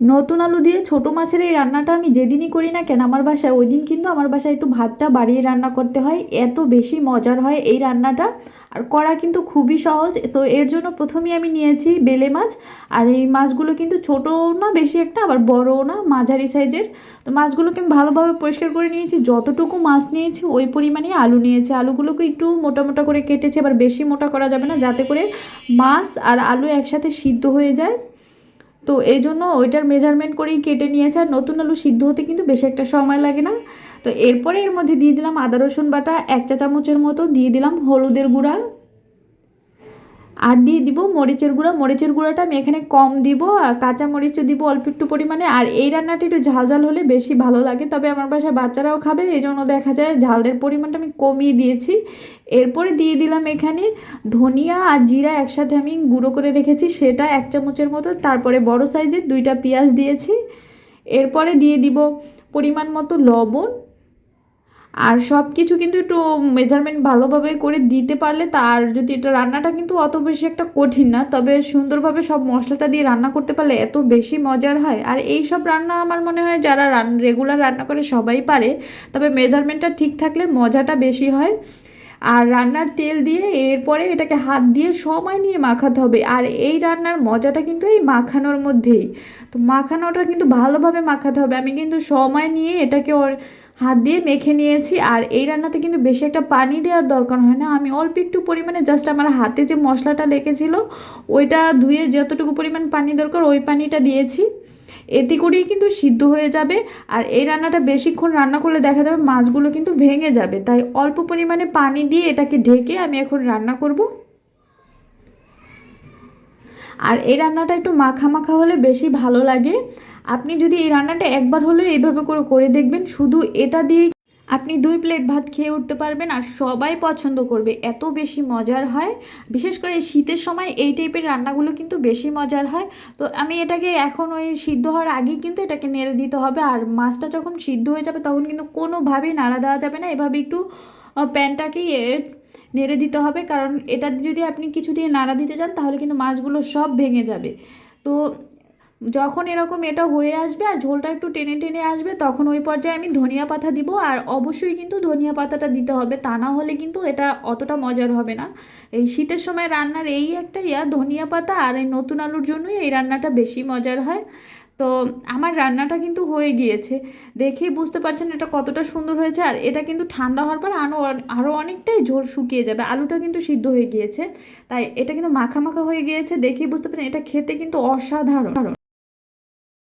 নতুন আলু দিয়ে ছোটো মাছের এই রান্নাটা আমি যেদিনই করি না কেন, আমার বাসায়, ওই দিন কিন্তু আমার বাসায় একটু ভাতটা বাড়িয়ে রান্না করতে হয়। এত বেশি মজার হয় এই রান্নাটা। আর করা কিন্তু খুবই সহজ। তো এর জন্য প্রথমেই আমি নিয়েছি বেলে মাছ। আর এই মাছগুলো কিন্তু ছোটও না, বেশি একটা, আবার বড়ও না, মাঝারি সাইজের। তো মাছগুলোকে আমি ভালোভাবে পরিষ্কার করে নিয়েছি। যতটুকু মাছ নিয়েছি, ওই পরিমাণে আলু নিয়েছি। আলুগুলোকে একটু মোটা মোটা করে কেটেছি, আবার বেশি মোটা করা যাবে না, যাতে করে মাছ আর আলু একসাথে সিদ্ধ হয়ে যায়। তো এই জন্য ওইটার মেজারমেন্ট করেই কেটে নিয়েছে আর নতুন আলু সিদ্ধ হতে কিন্তু বেশি একটা সময় লাগে না। তো এরপরে এর মধ্যে দিয়ে দিলাম আদা রসুন বাটা, এক চা চামচের মতো দিয়ে দিলাম হলুদের গুঁড়া। আর দিয়ে দিব মরিচের গুঁড়া। মরিচের গুঁড়াটা আমি এখানে কম দিব, আর কাঁচা মরিচও দিব অল্প একটু পরিমাণে। আর এই রান্নাটা একটু ঝাল ঝাল হলে বেশি ভালো লাগে, তবে আমার বাসায় বাচ্চারাও খাবে এই জন্য দেখা যায় ঝালের পরিমাণটা আমি কমিয়ে দিয়েছি। এরপরে দিয়ে দিলাম এখানে ধনিয়া আর জিরা একসাথে আমি গুঁড়ো করে রেখেছি, সেটা এক চামচের মতো। তারপরে বড় সাইজের দুইটা পেঁয়াজ দিয়েছি। এরপরে দিয়ে দিব পরিমাণ মতো লবণ আর সব কিছু কিন্তু একটু মেজারমেন্ট ভালোভাবে করে দিতে পারলে তার যদি এটা রান্নাটা কিন্তু অত বেশি একটা কঠিন না, তবে সুন্দরভাবে সব মশলাটা দিয়ে রান্না করতে পারলে এত বেশি মজার হয়। আর এই সব রান্না আমার মনে হয় যারা রান রেগুলার রান্না করে সবাই পারে, তবে মেজারমেন্টটা ঠিক থাকলে মজাটা বেশি হয়। আর রান্নার তেল দিয়ে এরপরে এটাকে হাত দিয়ে সময় নিয়ে মাখাতে হবে। আর এই রান্নার মজাটা কিন্তু এই মাখানোর মধ্যেই। তো মাখানোটা কিন্তু ভালোভাবে মাখাতে হবে। আমি কিন্তু সময় নিয়ে এটাকে ওর হাত দিয়ে মেখে নিয়েছি আর এই রান্নাতে কিন্তু বেশি একটা পানি দেওয়ার দরকার হয় না। আমি অল্প একটু পরিমাণে জাস্ট আমার হাতে যে মশলাটা লেগেছিল, ওইটা ধুয়ে যতটুকু পরিমাণ পানি দরকার ওই পানিটা দিয়েছি। এতে করেই কিন্তু সিদ্ধ হয়ে যাবে আর এই রান্নাটা বেশিক্ষণ রান্না করলে দেখা যাবে মাছগুলো কিন্তু ভেঙে যাবে। তাই অল্প পরিমাণে পানি দিয়ে এটাকে ঢেকে আমি এখন রান্না করব। আর এই রান্নাটা একটু মাখা মাখা হলে বেশি ভালো লাগে। আপনি যদি এই রান্নাটা একবার হলেও এইভাবে করে করে দেখবেন, শুধু এটা দিয়ে আপনি দুই প্লেট ভাত খেয়ে উঠতে পারবেন আর সবাই পছন্দ করবে, এত বেশি মজার হয়। বিশেষ করে শীতের সময় এই টাইপের রান্নাগুলো কিন্তু বেশি মজার হয়। তো আমি এটাকে এখন ওই সিদ্ধ হওয়ার আগেই কিন্তু এটাকে নেড়ে দিতে হবে, আর মাছটা যখন সিদ্ধ হয়ে যাবে তখন কিন্তু কোনোভাবেই নাড়া দেওয়া যাবে না। এভাবে একটু প্যানটাকেই নেড়ে দিতে হবে। কারণ এটা যদি আপনি কিছু দিয়ে নাড়া দিতে চান, তাহলে কিন্তু মাছগুলো সব ভেঙে যাবে। তো যখন এরকম এটা হয়ে আসবে আর ঝোলটা একটু টেনে টেনে আসবে, তখন ওই পর্যায়ে আমি ধনিয়া পাতা দিব। আর অবশ্যই কিন্তু ধনিয়া পাতাটা দিতে হবে। তা না হলে কিন্তু এটা অতটা মজার হবে না। এই শীতের সময় রান্নার এই একটা ইয়া, ধনিয়া পাতা আর এই নতুন আলুর জন্যই এই রান্নাটা বেশি মজার হয়। তো আমার রান্নাটা কিন্তু হয়ে গিয়েছে। দেখেই বুঝতে পারছেন এটা কতটা সুন্দর হয়েছে। আর এটা কিন্তু ঠান্ডা হওয়ার পর আরও আরও অনেকটাই ঝোল শুকিয়ে যাবে। আলুটা কিন্তু সিদ্ধ হয়ে গিয়েছে। তাই এটা কিন্তু মাখা মাখা হয়ে গিয়েছে। দেখেই বুঝতে পারছেন এটা খেতে কিন্তু অসাধারণ।